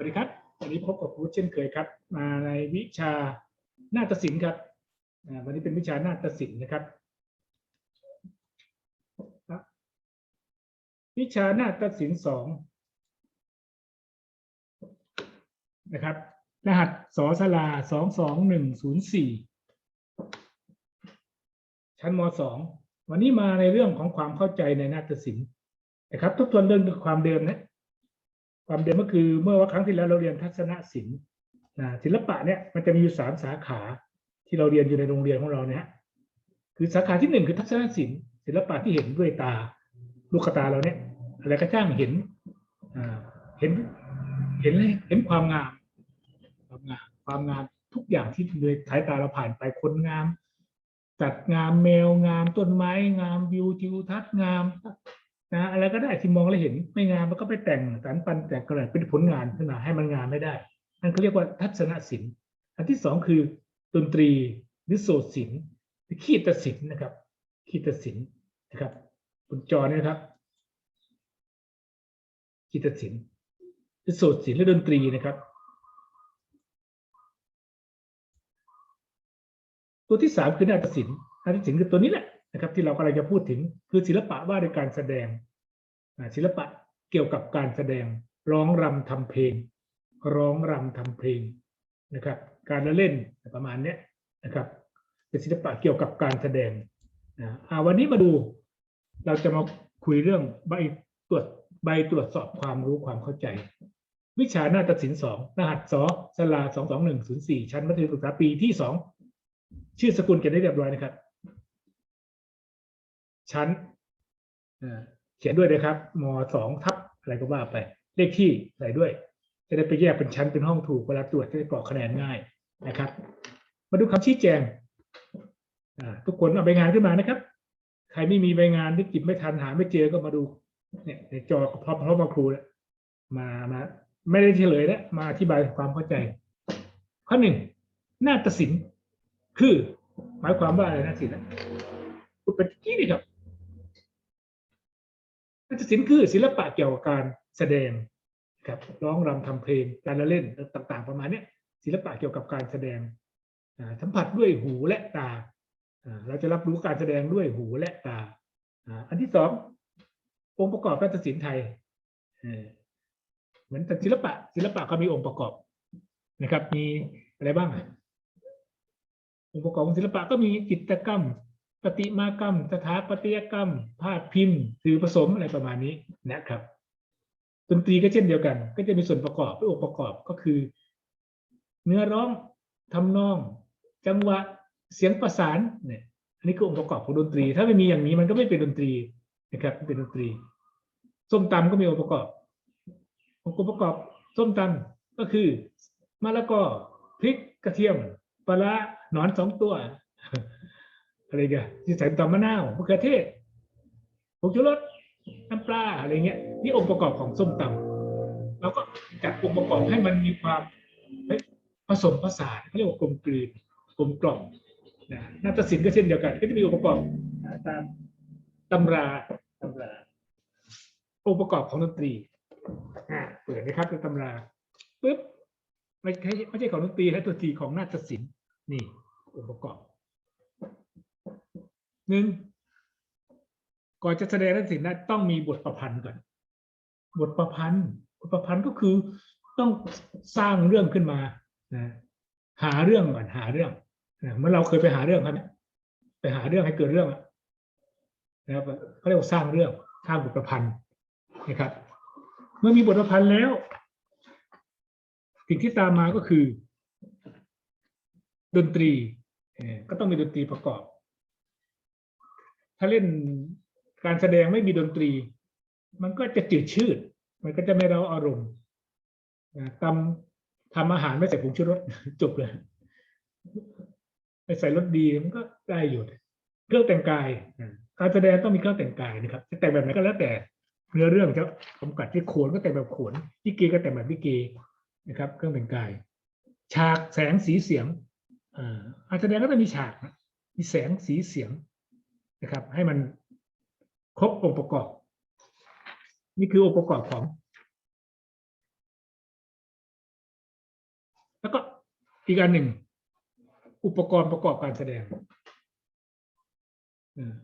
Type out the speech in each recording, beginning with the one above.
วัสดีครับวันนี้พบกับครูเช่นเคยครับ มาในวิชานาฏศิลป์ครับวันนี้เป็นวิชานาฏศิลป์นะครับครับ วิชานาฏศิลป์สองนะครับ รหัสสอสลาสองสองหนึ่งศูนย์สี่ชั้นมสองวันนี้มาในเรื่องของความเข้าใจในนาฏศิลป์นะครับทบทวนเรื่องความเดิมนะ ความเดิมก็คือเมื่อว่าครั้งที่แล้วเราเรียนทัศนศิลป์นะศิลปะเนี่ยมันจะมีอยู่สามสาขาที่เราเรียนอยู่ในโรงเรียนของเราเนี่ยคือสาขาที่หนึ่งคือทัศนศิลป์ศิลปะที่เห็นด้วยตาลูกตาเราเนี่ยอะไรก็จ้างเห็นอ่าเห็นเห็นเลยเห็นความงามความงามความงามทุกอย่างที่เลยสายตาเราผ่านไปคนงามจัดงามแมวงามต้นไม้งามวิวทิวทัศน์งาม นะอะไรก็ได้ที่มองแล้วเห็นไม่งามมันก็ไปแต่งสารปันแต่กระดาษเป็นผลงานขึ้นมาให้มันงามไม่ได้นั่นเขาเรียกว่าทัศนศิลป์อันที่สองคือดนตรีหรือโสตศิลป์ขีตศิลป์นะครับ ขีตศิลป์นะครับบนจอเนี่ยนะครับขีตศิลป์หรือโสตศิลป์หรือดนตรีนะครับ ตัวที่สามคือนาฏศิลป์นาฏศิลป์คือตัวนี้แหละ นะครับที่เรากำลังจะพูดถึงคือศิลปะว่าด้วยการแสดงศิลปะเกี่ยวกับการแสดงร้องรำทำเพลง ร้องรำทำเพลงนะครับ การละเล่นประมาณนี้นะครับ เป็นศิลปะเกี่ยวกับการแสดงนะวันนี้มาดู เราจะมาคุยเรื่องใบตรวจใบตรวจสอบความรู้ความเข้าใจ วิชานาฏศิลป์สองรหัสสสลาสองสองหนึ่งศูนย์สี่ชั้นมัธยมศึกษาปีที่สองชื่อสกุลเขียนได้เรียบร้อยนะครับ ชั้นเขียนด้วยนะครับมสองทับอะไรก็ว่าไป เลขที่ใส่ด้วย จะได้ไปแยกเป็นชั้นเป็นห้องถูกเวลาตรวจจะได้กรอกคะแนนง่ายนะครับ มาดูคำชี้แจงอ่าทุกคนเอาใบงานขึ้นมานะครับ ใครไม่มีใบงานที่จิบไม่ทันหาไม่เจอก็มาดูเนี่ยในจอพร้อมพร้อมมาครูแล้วมามาไม่ได้เฉลยนะมาอธิบายความเข้าใจ ข้อหนึ่งนาฏศิลป์คือ หมายความว่าอะไรนาฏศิลป์นะพูดเป็นที่นี่ครับ นาฏศิลป์คือศิลปะเกี่ยวกับการแสดงครับร้องรำทำเพลงการละเล่นต่าง ๆ ประมาณนี้ศิลปะเกี่ยวกับการแสดงอ่าสัมผัสด้วยหูและตาอ่าเราจะรับรู้การแสดงด้วยหูและตาอ่าอันที่สององค์ประกอบนาฏศิลป์ไทยเหมือนศิลปะ ศิลปะก็มีองค์ประกอบนะครับ มีอะไรบ้างอะองค์ประกอบของศิลปะก็มีจิตรกรรม ประติมากรรมสถาปัตยกรรมภาพพิมพ์สื่อผสมอะไรประมาณนี้นะครับดนตรีก็เช่นเดียวกัน ก็จะมีส่วนประกอบองค์ประกอบก็คือ เนื้อร้องทำนอง จังหวะเสียงประสานเนี่ยอันนี้คือองค์ประกอบของดนตรี ถ้าไม่มีอย่างนี้มันก็ไม่เป็นดนตรีนะครับเป็นดนตรี ส้มตำก็มีองค์ประกอบ องค์ประกอบส้มตำก็คือมะละกอพริกกระเทียมปลาร้าหนอนสองตัว อะไรกันที่ใส่ตำมะนาวมะเขือเทศผงชูรสน้ำปลาอะไรเงี้ยนี่องค์ประกอบของส้มตำเราก็จัดองค์ประกอบให้มันมีความผสมผสานเขาเรียกว่ากลมกลืนกลมกล่อมนะนาฏศิลป์ก็เช่นเดียวกัน ก็จะมีองค์ประกอบตามตำราตำราองค์ประกอบของดนตรีอ่าเปิดนะครับในตำราปุ๊บไม่ใช่ไม่ใช่ของดนตรีและตัวทีของนาฏศิลป์นี่องค์ประกอบ หนึ่งก่อนจะแสดงนักศิลป์นะต้องมีบทประพันธ์ก่อน บทประพันธ์ บทประพันธ์ก็คือต้องสร้างเรื่องขึ้นมานะหาเรื่องก่อนหาเรื่องนะเมื่อเราเคยไปหาเรื่องครับเนี่ยไปหาเรื่องให้เกิดเรื่องนะครับเขาเรียกว่าสร้างเรื่องสร้างบทประพันธ์นะครับ เมื่อมีบทประพันธ์แล้วสิ่งที่ตามมาก็คือ ดนตรีก็ต้องมีดนตรีประกอบ ถ้าเล่นการแสดงไม่มีดนตรี มันก็จะจืดชืด มันก็จะไม่เราอารมณ์นะทำทำอาหารไม่ใส่ผงชูรสจบเลยไปใส่รสดีมันก็ได้อยู่เครื่องแต่งกาย การแสดงต้องมีเครื่องแต่งกายนะครับจะแต่งแบบไหนก็แล้วแต่เนื้อเรื่องจะกำกัดที่โขนก็แต่งแบบโขนลิเกก็แต่งแบบลิเกนะครับ เครื่องแต่งกาย ฉากแสงสีเสียงอ่าการแสดงก็ต้องมีฉาก มีแสงสีเสียง นะครับ ให้มันครบองค์ประกอบ นี่คือองค์ประกอบของ แล้วก็อีกอันหนึ่ง อุปกรณ์ประกอบการแสดง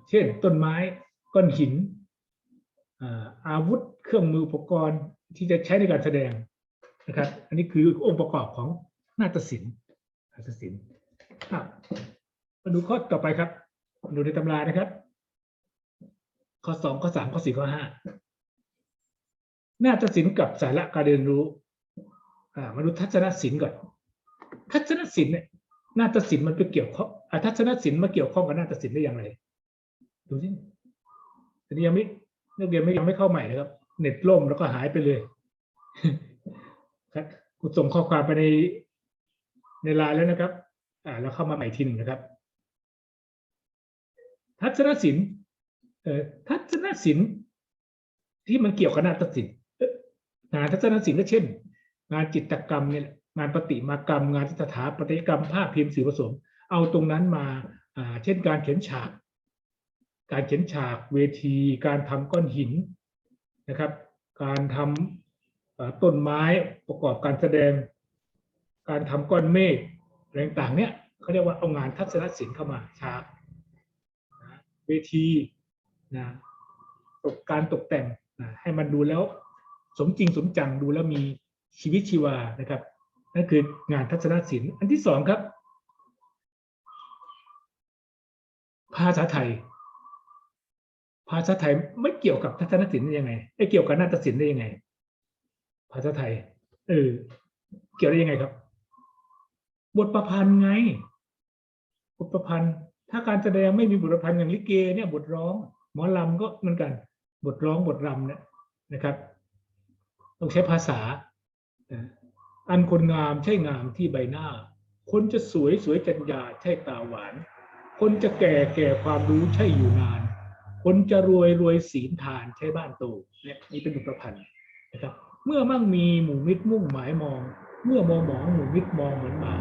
เช่น ต้นไม้ก้อนหินอาวุธเครื่องมืออุปกรณ์ที่จะใช้ในการแสดงนะครับ อันนี้คือองค์ประกอบของนาฏศิลป์นาฏศิลป์มาดูข้อต่อไปครับ ดูในตำรานะครับ ข้อสองข้อสามข้อสี่ข้อห้านาฏศิลป์กับสาระการเรียนรู้ อ่ามาดูทัศนศิลป์ก่อน ทัศนศิลป์เนี่ยนาฏศิลป์มันไปเกี่ยวข้องทัศนศิลป์มาเกี่ยวข้องกับนาฏศิลป์ได้อย่างไร ดูสิอันนี้ยังไม่นักเรียนไม่ยังไม่เข้าใหม่นะครับ เน็ตล่มแล้วก็หายไปเลยครับกูส่งข้อความไปในในไลน์แล้วนะครับ อ่า แล้วเข้ามาใหม่ทีหนึ่งนะครับ ทัศนศิลป์เอ่อทัศนศิลป์ที่มันเกี่ยวกับนาฏศิลป์งานทัศนศิลป์ก็เช่น งานจิตกรรมเนี่ยงานประติมากรรม งานสถาปัตยกรรมภาพพิมพ์สื่อผสม เอาตรงนั้นมาอ่าเช่นการเขียนฉาก การเขียนฉากเวที การทำก้อนหินนะครับ การทำเอ่อต้นไม้ประกอบการแสดง การทำก้อนเมฆอะไรต่างๆเนี่ยเขาเรียกว่าเอางานทัศนศิลป์เข้ามาฉาก เวทีนะตกการตกแต่งนะให้มันดูแล้ว สมจริงสมจังดูแล้วมีชีวิตชีวานะครับนั่นคืองานทัศนศิลป์อันที่สองครับ ภาษาไทย ภาษาไทยไม่เกี่ยวกับทัศนศิลป์ได้ยังไงไม่เกี่ยวกับนาฏศิลป์ได้ยังไง ภาษาไทยเออเกี่ยวได้ยังไงครับ บทประพันธ์ไง บทประพันธ์ ถ้าการแสดงไม่มีบทปรพันธ์อย่างลิเกเนี่ยบทร้องหมอลำก็เหมือนกัน บทร้องบทรำเนี่ยนะครับ ต้องใช้ภาษา อันคนงามใช่งามที่ใบหน้า คนจะสวยสวยจัญญาใช่ตาหวาน คนจะแก่แก่ความรู้ใช่อยู่นาน คนจะรวยรวยศีลทานใช่บ้านโตเนี่ยนี่เป็นบทปรพันธ์นะครับ เมื่อมั่งมีหมู่มิตรมุ่งหมายมอง เมื่อมองหมองหมู่มิตรมองเหมือนมา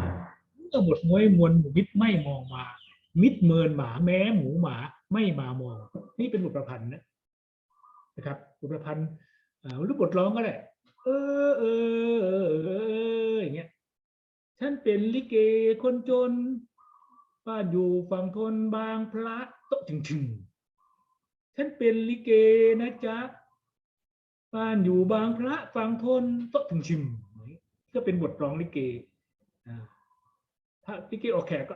เมื่อหมดม้วยมวลหมู่มิตรไม่มองมา มิตรเมินหมาแม้หมูหมาไม่มามอง นี่เป็นบทประพันธ์นะนะครับบทประพันธ์หรือบทร้องก็ได้เออเออเออเอออย่างเงี้ยฉันเป็นลิเกคนจนบ้านอยู่ฝั่งทนบางพระโต๊ะถึงถึงๆฉันเป็นลิเกนะจ๊ะบ้านอยู่บางพระฝั่งทนโต๊ะถึงชิมก็เป็นบทร้องลิเกอ่าถ้าลิเกออกแขกก็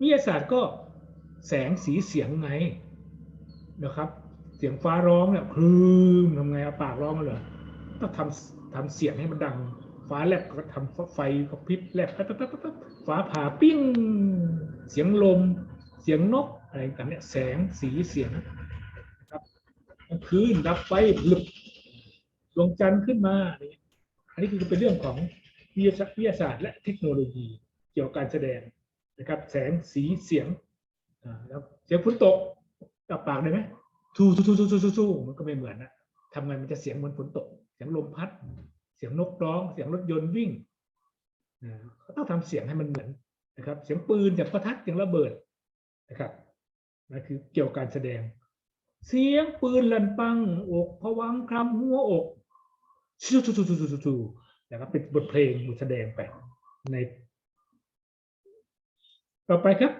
วิทยาศาสตร์ก็แสงสีเสียงไงนะครับ เสียงฟ้าร้องเนี่ยคลืมทำไงเอาปากร้องเหรอต้องทำทำเสียงให้มันดัง ฟ้าแลบก็ทำไฟกระพริบแลบปั๊บปั๊บปั๊บฟ้าผ่าปิ้ง เสียงลม เสียงนกอะไรต่างเนี่ยแสงสีเสียงนะครับคืนดับไฟพลึบดวงจันทร์ขึ้นมาอะไรเงี้ยอันนี้คือเป็นเรื่องของวิทยาศาสตร์และเทคโนโลยีเกี่ยวกับการแสดง นะครับแสงสีเสียงแล้วเสียงฝนตกกับปากได้ไหมทูทูทูทูทูทูมันก็ไม่เหมือนนะทำไงมันจะเสียงเหมือนฝนตก เสียงลมพัด เสียงนกร้อง เสียงรถยนต์วิ่งนะเขาต้องทำเสียงให้มันเหมือนนะครับ เสียงปืนจากประทัดเสียงระเบิดนะครับนั่นคือเกี่ยวกับการแสดง เสียงปืนลั่นปังอกผวังคลำหัวอกชูชูชูชูชูชูนะครับเป็นบทเพลงบทแสดงไปใน ต่อไปครับ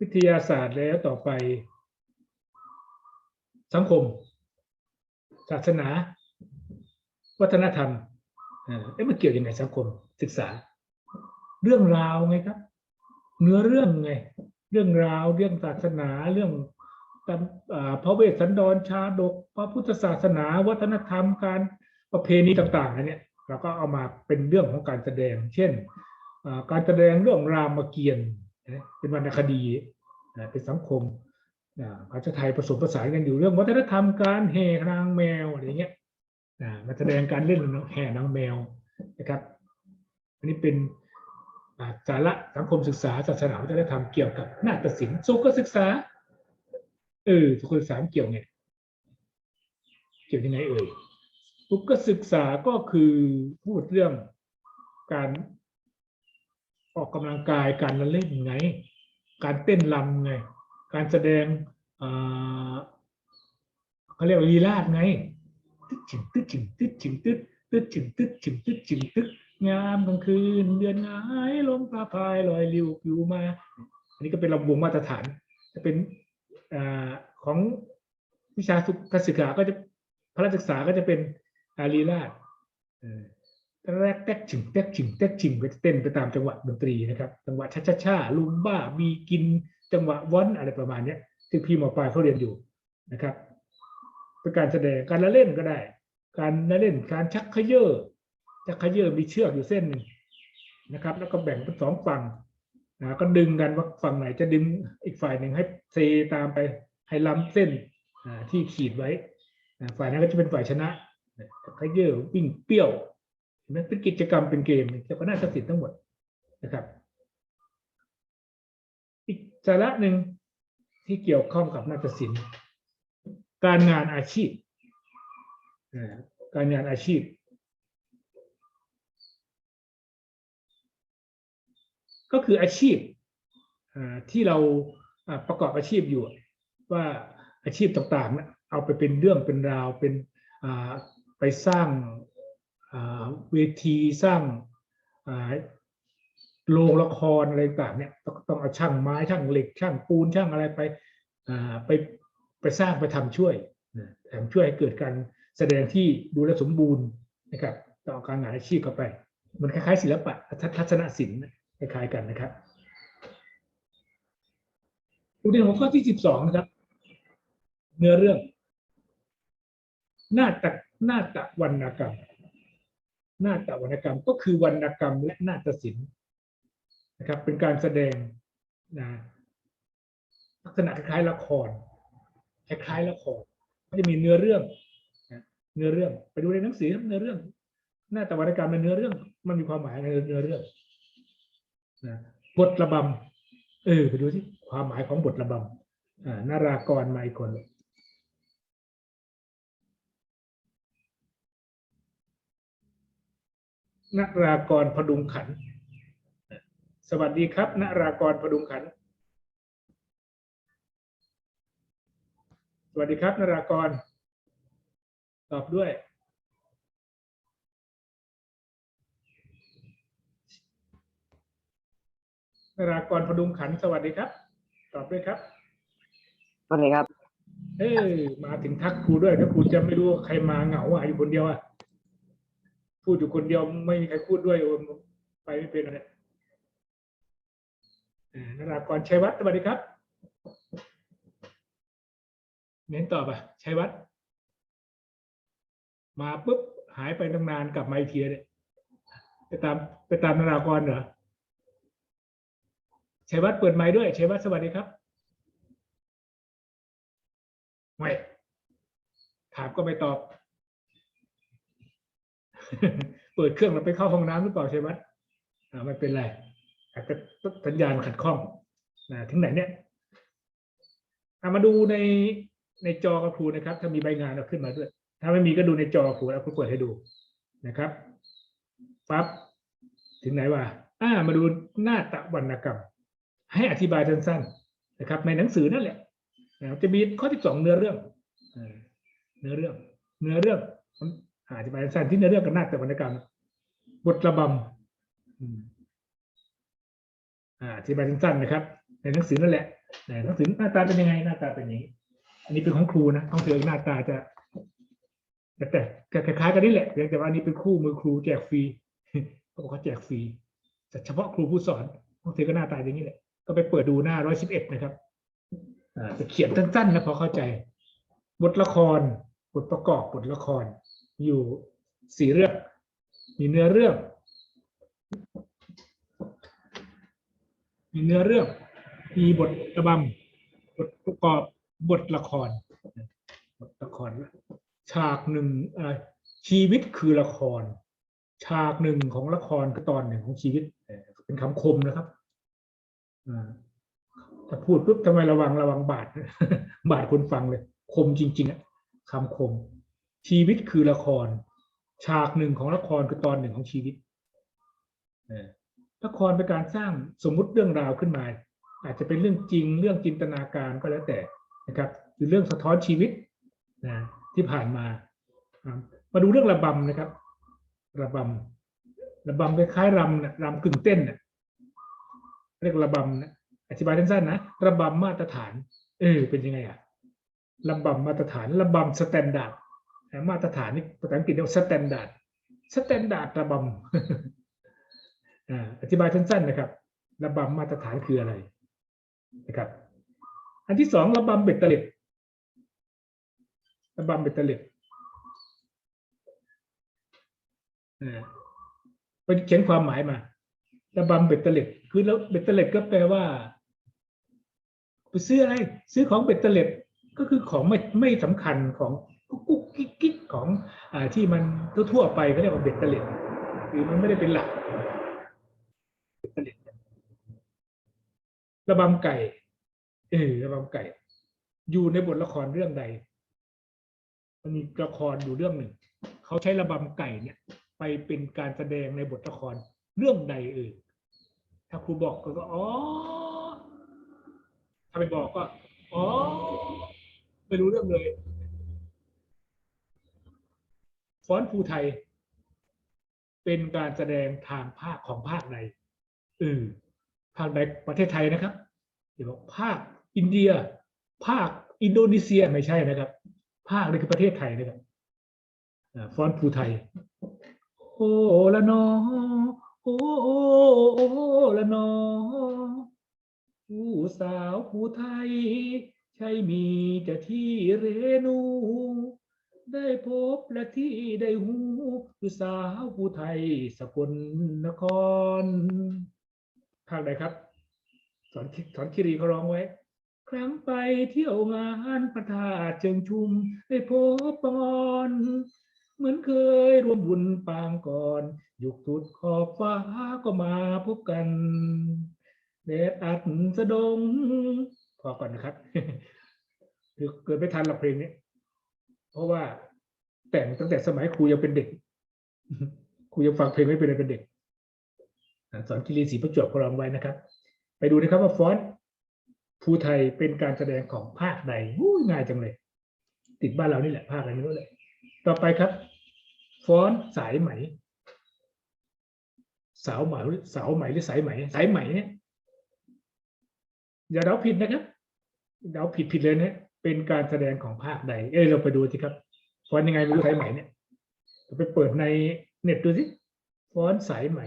วิทยาศาสตร์แล้วต่อไป สังคม ศาสนา วัฒนธรรมเอ๊ะมันเกี่ยวยังไงสังคมศึกษา เรื่องราวไงครับ เนื้อเรื่องไง เรื่องราวเรื่องศาสนาเรื่องอพระเวสสันดรชาดก พระพุทธศาสนา วัฒนธรรมการประเพณีต่างๆอันเนี้ย เราก็เอามาเป็นเรื่องของการแสดง เช่นการแสดงเรื่องรามเกียรติ์เป็นวรรณคดีเป็นสังคมอ่าภาษาไทยผสมผสานกันอยู่เรื่องวัฒนธรรมการแห่นางแมวอะไรเงี้ยมาแสดงการเล่นแห่นางแมวนะครับ อันนี้เป็นสาระสังคมศึกษาศาสนาวัฒนธรรมเกี่ยวกับนาฏศิลป์สุขศึกษาเออสุขศึกษามเกี่ยวไง เกี่ยวยังไงเอ่ย สุขศึกษาก็คือพูดเรื่องการออกกำลังกายการละเล่นไง การเต้นรำไง การแสดงเขาเรียกว่าลีลาดไงตึ๊ดจิงตึ๊ดจิงตึ๊ดจิงตึ๊ดตึ๊ดจิงตึ๊ดจิงตึ๊ดจิงตึ๊ดงามกลางคืน เดือนงายลมพาพายลอยลิวปิวมา อันนี้ก็เป็นลำวงมาตรฐาน จะเป็นอของวิชาสุขศึกษาก็จะพระศึกษาก็จะเป็น อาลีลาดเออแรกแตกจิงแตกจิงแตกจิงก็จะเต้นไปตามจังหวะดนตรีนะครับ จังหวะช้าช้าลุมบ้ามีกิน จังหวะวอนอะไรประมาณนี้ที่พี่หมอปลายเขาเรียนอยู่นะครับเป็นการแสดงการละเล่นก็ได้ การละเล่นการชักขย่อชักขย่อมีเชือกอยู่เส้นหนึ่งนะครับ แล้วก็แบ่งเป็นสองฝั่งนะก็ดึงกันว่าฝั่งไหนจะดึงอีกฝ่ายหนึ่งให้เซตามไปให้ล้ำเส้นอ่าที่ขีดไว้ฝ่ายนั้นก็จะเป็นฝ่ายชนะ ชักเขย่อวิ่งเปรี้ยวเห็นไหมเป็นกิจกรรมเป็นเกมเกี่ยวกับนาฏศิลป์ทั้งหมดนะครับ อีกสาระหนึ่งที่เกี่ยวข้องกับนาฏศิลป์การงานอาชีพการงานอาชีพก็คืออาชีพที่เราประกอบอาชีพอยู่ ว่าอาชีพต่างๆเนี่ยเอาไปเป็นเรื่องเป็นราวเป็น ไปสร้างเวทีสร้างโรงละครอะไรต่างเนี่ยต้องต้องเอาช่างไม้ช่างเหล็กช่างปูนช่างอะไรไปไปไปสร้างไปทำช่วยนะทำช่วยให้เกิดการแสดงที่ดูแลสมบูรณ์นะครับต่อการงานอาชีพเข้าไป มันคล้ายๆศิลปะทัศนศิลป์คล้ายๆกันนะครับประเด็นของข้อที่สิบสองนะครับ เนื้อเรื่อง หน้าฏ นาฏวรรณกรรม นาฏวรรณกรรมก็คือวรรณกรรมและนาฏศิลป์นะครับ เป็นการแสดงนะลักษณะคล้ายๆละคร คล้ายๆละครก็จะมีเนื้อเรื่องนะเนื้อเรื่อง ไปดูในหนังสือเนื้อเรื่องหน้าตะวันกรรมเป็นเนื้อเรื่อง มันมีความหมายในเนื้อเรื่องนะบทระบำเออไปดูที่ความหมายของบทระบำอ่านารากรมาอีกคน นารากรพดุงขันธ์สวัสดีครับนารากรพดุงขันธ์สวัสดีครับนารากร ตอบด้วยนารากรพดุงขันธ์สวัสดีครับ ตอบด้วยครับสวัสดีครับ เอ้ยมาถึงทักครูด้วยถ้าครูจะไม่รู้ว่าใครมาเหงาอะอยู่คนเดียวอะ พูดอยู่คนเดียวไม่มีใครพูดด้วยไปไม่เป็นเลยอ่านรากรชัยวัฒน์สวัสดีครับ เน้นตอบอะชัยวัฒน์มาปุ๊บหายไปตั้งนานกลับมาอีกทีเลยไปตามไปตามนรากรเหรอชัยวัฒน์เปิดไมค์ด้วยชัยวัฒน์สวัสดีครับไม่ถามก็ไม่ตอบ เปิดเครื่องแล้วไปเข้าห้องน้ำหรือเปล่าใชัยวัฒน์อ่าไม่เป็นไรอาจจะสัญญาณขัดข้องนะถึงไหนเนี่ยอามาดูในในจอกับครูนะครับ ถ้ามีใบงานเอาขึ้นมาด้วย ถ้าไม่มีก็ดูในจอครูแล้วครูเปิดให้ดูนะครับปั๊บถึงไหนวะอ่ามาดูหน้าตะวรรณกรรม ให้อธิบายสั้นๆนะครับ ในหนังสือนั่นแหละนะจะมีข้อที่สองเนื้อเรื่องเนื้อเรื่อง เนื้อเรื่อง อธิบายสั้นๆที่เนื้อเรื่องกับหน้าตะวรรณกรรมบทระบำอืมอ่าอธิบายสั้นๆนะครับ ในหนังสือนั่นแหละในหนังสือหน้าตาเป็นยังไงหน้าตาเป็นอย่างนี้ อันนี้เป็นของครูนะของเธอหน้าตาจะแต่แต่คล้ายๆกันนี่แหละเพียงแต่ว่าอันนี้เป็นคู่มือครูแจกฟรีเขาบอกเขาแจกฟรีแต่เฉพาะครูผู้สอนของเธอก็หน้าตาอย่างนี้แหละ ก็ไปเปิดดูหน้าร้อยสิบเอ็ดนะครับจะเขียนสั้นๆนะพอเข้าใจ บทละคร บทประกอบบทละคร อยู่สี่เรื่อง มีเนื้อเรื่อง มีเนื้อเรื่อง มีบทระบำบทประกอบบทละคร บทละคร ฉากหนึ่งอะไรชีวิตคือละคร ฉากหนึ่งของละครก็ตอนหนึ่งของชีวิต เป็นคำคมนะครับถ้าพูดปุ๊บทำไมระวังระวังบาด บาดคนฟังเลย คมจริง ๆอะคำคม ชีวิตคือละคร ฉากหนึ่งของละครคือตอนหนึ่งของชีวิตเออละครเป็นการสร้างสมมุติเรื่องราวขึ้นมา อาจจะเป็นเรื่องจริงเรื่องจินตนาการก็แล้วแต่นะครับหรือเรื่องสะท้อนชีวิตนะที่ผ่านมา มาดูเรื่องระบำนะครับ ระบำระบำคล้ายๆรำนะรำกึ่งเต้นน่ะเรียกระบำนะอธิบายสั้นๆนะระบำมาตรฐาน เออเป็นยังไงอะระบำมาตรฐานระบำสแตนดาร์ด มาตรฐานนี่ภาษาอังกฤษเรียกว่าสแตนดาร์ดสแตนดาร์ดระบำอธิบายสั้นๆนะครับระบำมาตรฐานคืออะไรนะครับ อันที่สองระบำเบ็ดเตล็ดระบำเบ็ดเตล็ดไปเขียนความหมายมาระบำเบ็ดเตล็ดคือแล้วเบ็ดเตล็ดก็แปลว่าไปซื้ออะไร ซื้อของเบ็ดเตล็ดก็คือของไม่ไม่สำคัญของ กุ๊กกิ๊กกิ๊กของอที่มันทั่วๆไปเขาเรียกว่าเบ็ดเตล็ดคือมันไม่ได้เป็นหลักเบ็ดเตล็ดระบำไก่ เออระบำไก่ อยู่ในบทละครเรื่องใด มันมีละครอยู่เรื่องหนึ่ง เขาใช้ระบำไก่เนี่ย ไปเป็นการแสดงในบทละครเรื่องใดเออถ้าครูบอกก็ก็อ๋อ ถ้าไม่บอกก็ อ๋อ ไม่รู้เรื่องเลย ฟ้อนภูไทย เป็นการแสดงทางภาคของภาคใดเออภาคใดประเทศไทยนะครับ เดี๋ยวภาคอินเดีย ภาคอินโดนีเซียไม่ใช่นะครับ ภาคนี่คือประเทศไทยนะครับฟ้อนภูไทย โอ้ละนอโอ้โอ้โอ้ละนอผู้สาวผู้ไทย ใช่มีแต่ที่เรนู ได้พบและที่ได้หูผู้สาวผู้ไทยสกลนครภาคใดครับ สอนสอนคิรีเขาร้องไว้ ครั้งไปเที่ยวงานพระธาเชิงชุม ได้พบปองอนเหมือนเคยร่วมบุญปางก่อน ยุคสุดขอบฟ้าก็มาพบกันแดดอัดสะดง พอก่อนนะครับ คือเกิดไม่ทันหรอกเพลงนี้ ราะว่าแต่งตั้งแต่สมัยครูยังเป็นเด็ก ครูยังฟังเพลงไม่เป็นเลยเป็นเด็กสอนกิรีศรีประจวบก็ร้องไว้นะครับ ไปดูนะครับว่าฟอนต์ภูไทยเป็นการแสดงของภาคใดง่ายจังเลย ติดบ้านเรานี่แหละภาคอะไรไม่รู้เลยต่อไปครับ ฟอนต์สายไหม สาวไหมหรือสาวไหมหรือสายไหม สายไหมเนี่ยอย่าเดาผิดนะครับเดาผิดผิดเลยนะ เป็นการแสดงของภาคใด เอ้ยเราไปดูสิครับ ฟอนต์ยังไงไม่รู้สายไหมเนี่ยเราไปเปิดในเน็ตดูสิ ฟอนต์สายไหม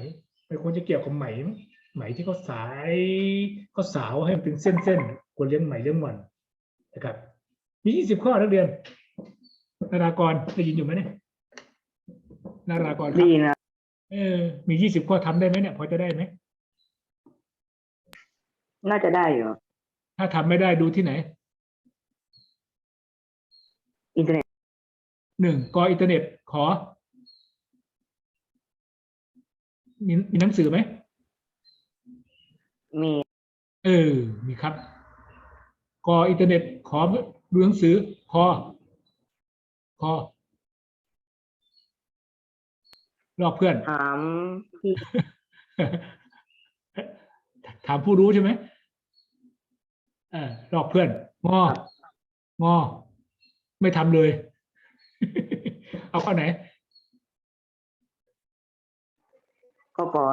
มันควรจะเกี่ยวกับไหมมั้งไหมที่เขาสายเขาสาวให้มันเป็นเส้นๆควรเลี้ยงไหมเลี้ยงหม่อนนะครับ มียี่สิบข้อนักเรียน นารากรได้ยินอยู่ไหมเนี่ย นารากรคดีรับนะเออ มียี่สิบข้อทำได้ไหมเนี่ย พอจะได้ไหม น่าจะได้อยู่ถ้าทำไม่ได้ดูที่ไหน อินเทอร์เน็ตหนึ่งกออินเทอร์เน็ตขอ มีมีหนังสือไหม มีเออ มีครับ กออินเทอร์เน็ตขอดูหนังสือพอพอลอกเพื่อน ถามพี่ถามผู้รู้ใช่ไหมเออลอกเพื่อน งองอ ไม่ทำเลย เอาข้อไหนก็กอ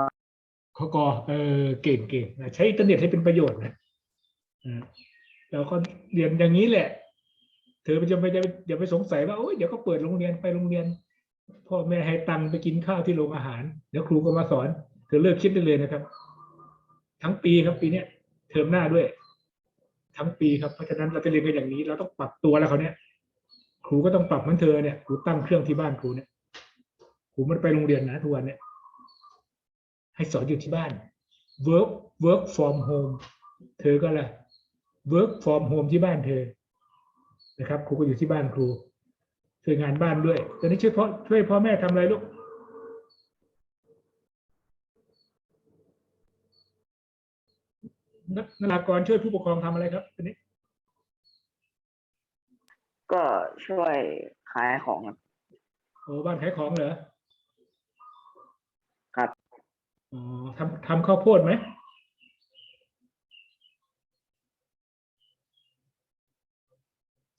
ข้อกอเออเก่งเก่งนะใช้อินเทอร์เน็ตให้เป็นประโยชน์นะอืมแล้วก็เรียนอย่างนี้แหละเธอจะไม่จะอย่าไปสงสัยว่าโอ้ยเดี๋ยวก็เปิดโรงเรียนไปโรงเรียนพ่อแม่ให้ตังค์ไปกินข้าวที่โรงอาหาร เดี๋ยวครูก็มาสอน เธอเลิกคิดได้เลยนะครับ ทั้งปีครับปีเนี้ยเทอมหน้าด้วย ทั้งปีครับเพราะฉะนั้นเราจะเรียนกันอย่างนี้ เราต้องปรับตัวแล้วเขาวเนี้ย ครูก็ต้องปรับเหมือนเธอเนี่ยครูตั้งเครื่องที่บ้านครูเนี่ยครูมันไปโรงเรียนนะทุกวันเนี่ยให้สอนอยู่ที่บ้าน work work from home เธอก็ละ work from home ที่บ้านเธอนะครับครูก็อยู่ที่บ้านครูช่วยงานบ้านด้วยตอนนี้ช่วยพ่อช่วยพ่อแม่ทำอะไรลูกนักนากรช่วยผู้ปกครองทำอะไรครับตอนนี้ ก็ช่วยขายของครับ โอ้บ้านขายของเหรอครับ อ๋อทำทำข้าวโพดไหม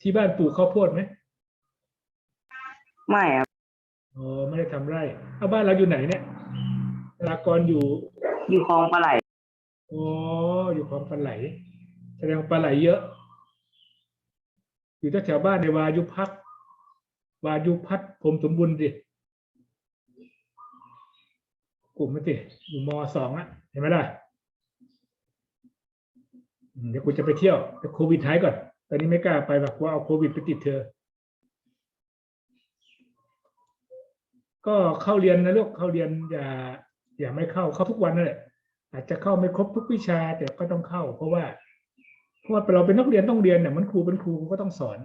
ที่บ้านปลูกข้าวโพดไหมไม่ครับอ๋อไม่ได้ทำไร่เอาบ้านเราอยู่ไหนเนี่ยนารากรอยู่อยู่คลองปลาไหลอ๋ออยู่คลองปลาไหล แสดงว่าปลาไหลเยอะ อยู่แถวบ้านในวายุพักวายุพัฒผมสมบูรณ์ดิกลุ่มมันสิอยู่มสองอะเห็นไหมล่ะเดี๋ยวกูจะไปเที่ยวแต่โควิดหายก่อน ตอนนี้ไม่กล้าไปแบบว่าเอาโควิดไปติดเธอ ก็เข้าเรียนนะลูกเข้าเรียนอย่า อย่าไม่เข้าเข้าทุกวันนั่นแหละอาจจะเข้าไม่ครบทุกวิชาแต่ก็ต้องเข้า เพราะว่า ราะว่าเราเป็นนักเรียนต้องเรียนเนี่ยมันครูเป็นครูก็ต้องสอน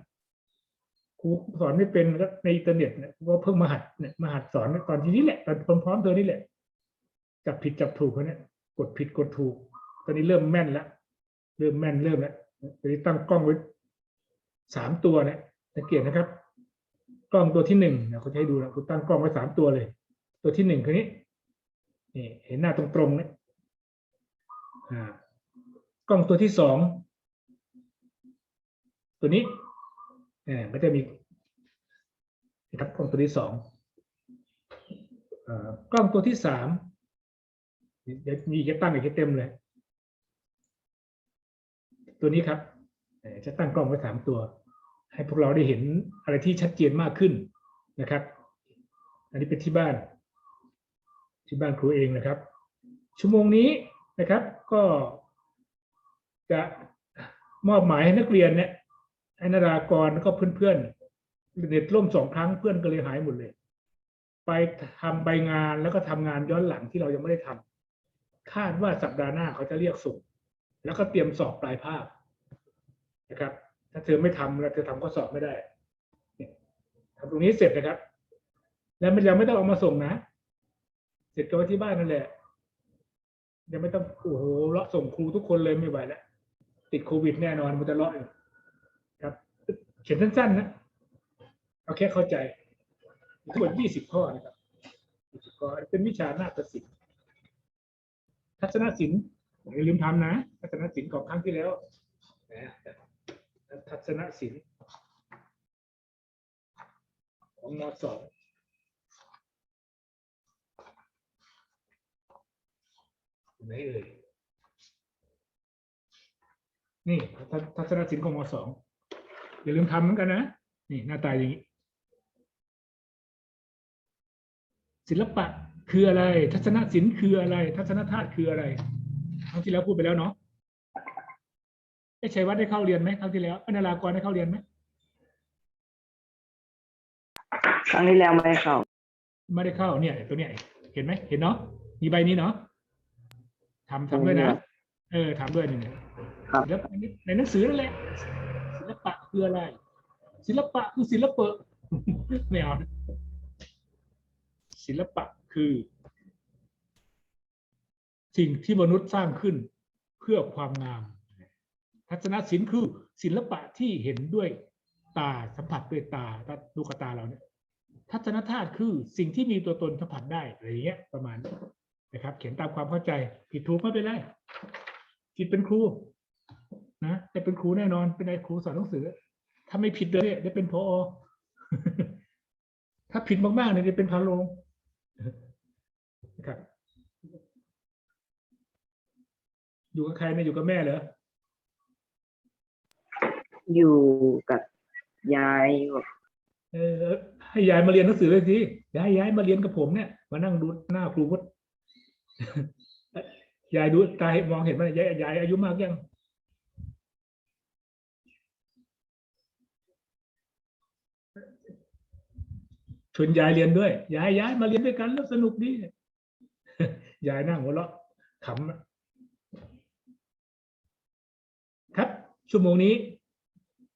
ครูสอนไม่เป็นก็ในอินเทอร์เน็ตเนี่ยก็เพิ่งมาหัดเนี่ยมาหัดสอนตอนที่นี้แหละตอนพร้อมๆเธอนี่แหละจับผิดจับถูกเขาเนี่ยกดผิดกดถูก ตอนนี้เริ่มแม่นแล้วเริ่มแม่นเริ่มแล้วตอนนี้ตั้งกล้องไว้สามตัวเนี่ยสังเกตนะครับ กล้องตัวที่หนึ่งเนี่ยเขาจะให้ดูนะคุณตั้งกล้องไว้สามตัวเลย ตัวที่หนึ่งคือนี้นี่เห็นหน้าตรงๆเนี่ยกล้องตัวที่สอง ตัวนี้เออมันจะมีนะครับกล้องตัวที่สองกล้องตัวที่สามเดี๋ยวมีจะตั้งอีกเต็มเลย ตัวนี้ครับจะตั้งกล้องไว้สามตัว ให้พวกเราได้เห็นอะไรที่ชัดเจนมากขึ้นนะครับ อันนี้เป็นที่บ้าน ที่บ้านครูเองนะครับ ชั่วโมงนี้นะครับ ก็จะมอบหมายให้นักเรียนเนี่ย ให้นารากรแล้วก็เพื่อนๆเน็ตล่มสองครั้งเพื่อนก็เลยหายหมดเลย ไปทำใบงานแล้วก็ทำงานย้อนหลังที่เรายังไม่ได้ทำคาดว่าสัปดาห์หน้าเขาจะเรียกส่งแล้วก็เตรียมสอบปลายภาคนะครับ ถ้าเธอไม่ทำแล้วเธอทำก็สอบไม่ได้ทำตรงนี้เสร็จนะครับ แล้วมันยังไม่ต้องเอามาส่งนะ เสร็จก็ไว้ที่บ้านนั่นแหละ ยังไม่ต้องโอ้โหเลาะส่งครูทุกคนเลยไม่ไหวแล้วติดโควิดแน่นอนมันจะเลาะอยู่ เขียนสั้นๆนะเอาแค่เข้าใจทั้งหมดยี่สิบข้อนะครับ20ข้อเป็นวิชาหน้าประสิทธิ์ทัศนศิลป์อย่าลืมทำนะ ทัศนศิลป์ของครั้งที่แล้วนะทัศนศิลป์ของมสองไหนเอ่ยนี่ทัศทัศนศิลป์ของมสอง อย่าลืมทำเหมือนกันนะ นี่หน้าตาอย่างนี้ ศิลปะคืออะไร ทัศนศิลป์คืออะไร ทัศนธาตุคืออะไรครั้งที่แล้วพูดไปแล้วเนาะไอ้ชัยวัฒน์ได้เข้าเรียนไหมครั้งที่แล้วไอ้นารากรได้เข้าเรียนไหมครั้งที่แล้วไม่ได้เข้า ไม่ได้เข้าเนี่ยตัวเนี้ยเห็นไหมเห็นเนาะมีใบนี้เนาะทำทำด้วยนะ เออทำด้วยนี่เนี่ยครับแล้วในหนังสือนั่นแหละศิลปะ คืออะไร ศิลปะคือศิลปะไม่เอานศิลปะคือ สิ่งที่มนุษย์สร้างขึ้นเพื่อความงาม ทัศนศิลป์คือศิลปะที่เห็นด้วยตาสัมผัสด้วยตาดูกตาเราเนี่ยทัศนธาตุคือสิ่งที่มีตัวตนสัมผัสได้อะไรอย่างเงี้ยประมาณนี้นะครับ เขียนตามความเข้าใจผิดถูกไม่เป็นไรผิดเป็นครูนะแต่เป็นครูแน่นอนเป็นไอ้ครูสอนหนังสือ ถ้าไม่ผิดเลยเนี่ยได้เป็นพอ ถ้าผิดมากๆเนี่ยจะเป็นพาโลงนะครับ อยู่กับใครเนี่ยอยู่กับแม่เหรอ อยู่กับยายอยู่กับเออให้ยายมาเรียนหนังสือเลยสิยายยายมาเรียนกับผมเนี่ย มานั่งดูหน้าครูพุทธยายดูตาเห็นมองเห็นไหมยายยายอายุมากยัง ชวนยายเรียนด้วยยายยายมาเรียนด้วยกันแล้วสนุกดียายนั่งหัวเราะขำอะครับ ชั่วโมงนี้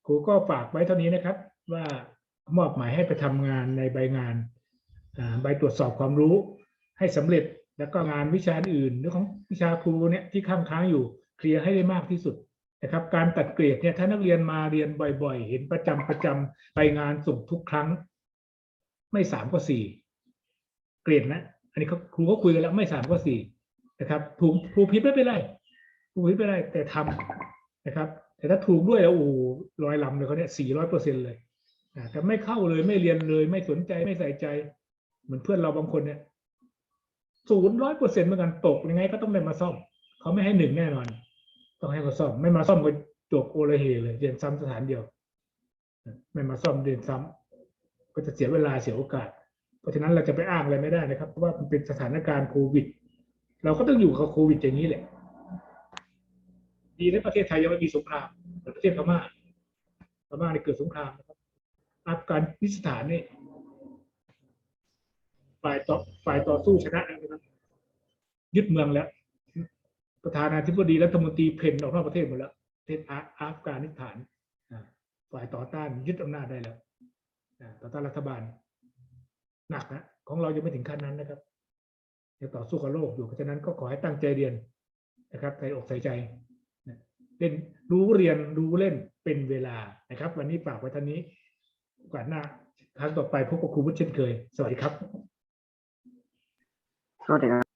ครูก็ฝากไว้เท่านี้นะครับ ว่ามอบหมายให้ไปทำงานในใบงานใบตรวจสอบความรู้ให้สำเร็จแล้วก็งานวิชาอื่นหรือของวิชาครูเนี่ยที่ค้างค้างอยู่เคลียร์ให้ได้มากที่สุดนะครับ การตัดเกรดเนี่ยถ้านักเรียนมาเรียนบ่อย ๆ เห็นประจำประจำไปงานส่งทุกครั้ง ไม่สามก็สี่เกรดนะ อันนี้เขาครูก็คุยกันแล้วไม่สามก็สี่นะครับ ถูกครูผิดไม่เป็นไรครูผิดไม่เป็นไรแต่ทำนะครับ แต่ถ้าถูกด้วยแล้วโอ้ร้อยลำเลยเขาเนี่ยสี่ร้อยเปอร์เซ็นเลยแต่ไม่เข้าเลยไม่เรียนเลย ไม่สนใจไม่ใส่ใจ เหมือนเพื่อนเราบางคนเนี่ยศูนย์ร้อยเปอร์เซ็นต์เหมือนกันตกยังไงก็ต้องได้มาซ่อมเขาไม่ให้หนึ่งแน่นอน ต้องให้เขาซ่อม ไม่มาซ่อมก็จบโอละเฮเลยเรียนซ้ำสถานเดียว ไม่มาซ่อมเรียนซ้ำ ก็จะเสียเวลาเสียโอกาส เพราะฉะนั้นเราจะไปอ้างอะไรไม่ได้นะครับเพราะว่ามันเป็นสถานการณ์โควิด เราก็ต้องอยู่กับโควิด อย่างนี้แหละ ดีในประเทศไทยยังไม่มีสงครามเหมือนประเทศพม่าพม่าเนี่ยเกิดสงครามนะครับอัฟกานิสถานนี่ฝ่ายต่อฝ่ายต่อสู้ชนะแล้วนะครับยึดเมืองแล้ว ประธานาธิบดีรัฐมนตรีเพนออกนอกประเทศหมดแล้วประเทศอาอัฟกานิสถานฝ่ายต่อต้านยึดอำนาจได้แล้ว ต่อต้านรัฐบาล หนักนะของเรายังไม่ถึงขั้นนั้นนะครับยังต่อสู้กับโลกอยู่เพราะฉะนั้นก็ขอให้ตั้งใจเรียนนะครับใส่อกใส่ใจเล่นรู้เรียนรู้เล่นเป็นเวลานะครับ วันนี้ฝากไว้เท่านี้โอกาสหน้าครั้งต่อไปพบกับครูวุฒิเช่นเคย สวัสดีครับ สวัสดีครับ